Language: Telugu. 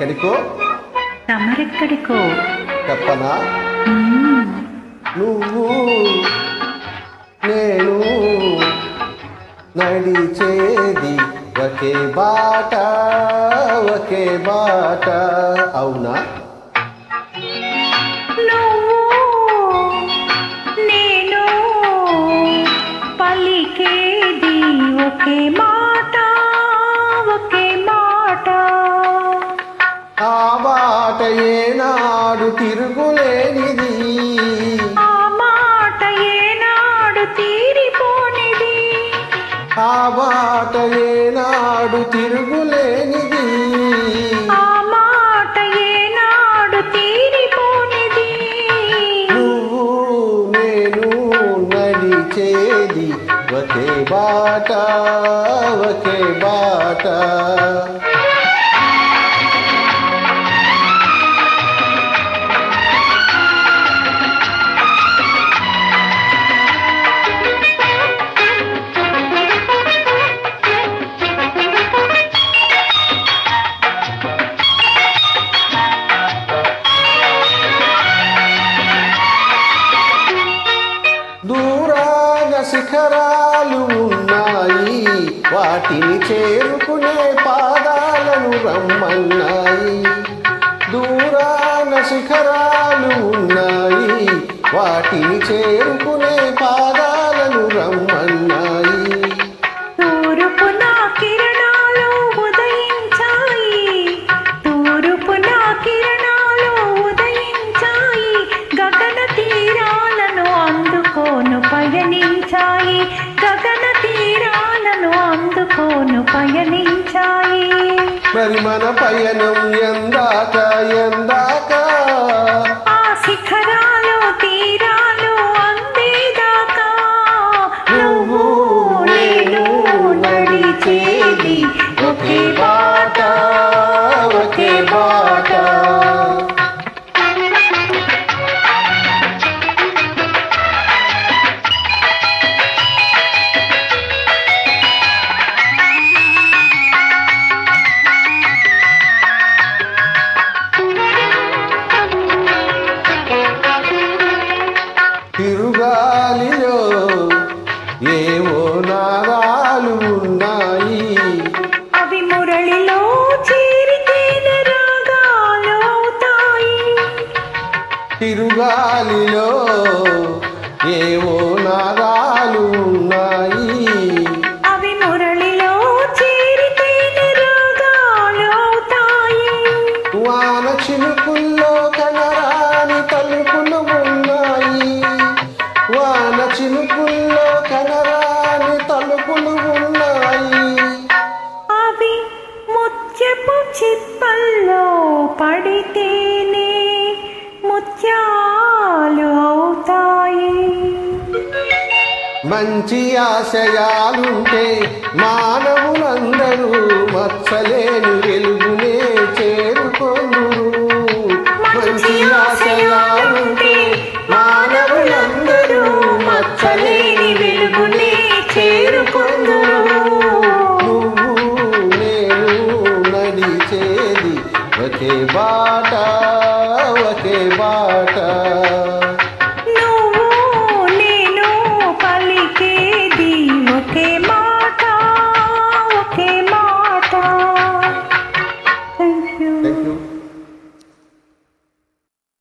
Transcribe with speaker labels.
Speaker 1: ఎక్కడికో?
Speaker 2: తమరెక్కడికో?
Speaker 1: చెప్పనా. నువ్వు నేను నడిచేది ఒకే బాట ఒకే బాట. అవునా?
Speaker 2: నేను పలికేది ఒకే మాట
Speaker 1: బాట ఏనాడు తిరుగులేనిది.
Speaker 2: ఆ మాట ఏనాడు తీరిపోనిది.
Speaker 1: ఆ బాట ఏనాడు తిరుగులేనిది.
Speaker 2: ఆ మాట ఏనాడు తీరిపోనిది.
Speaker 1: నువ్వు నేను నడిచేది ఒకే బాట ఒకే బాట. శిఖరాలు ఉన్నాయి. వాటిని చేరుకునే పాదాలను రమ్మన్నాయి. దూరాన శిఖరాలు ఉన్నాయి. వాటిని చేరుకునే
Speaker 2: పాదాలు అందుకోను పయనించాయి.
Speaker 1: మరి మన పయనం ఎందాక ఎందాక. తిరుగాలిలో ఏవో నారాలు ఉన్నాయి.
Speaker 2: అవి మురళిలో
Speaker 1: తిరుగాలిలో ఏవో నారాలు చినుకుల్లో కనరాని తలుపులు ఉన్నాయి.
Speaker 2: అవి ముత్యపు చిప్పల్లో పడితేనే ముత్యాలు అవుతాయి.
Speaker 1: మంచి ఆశయాలుంటే మానవులందరూ మచ్చలేని बाट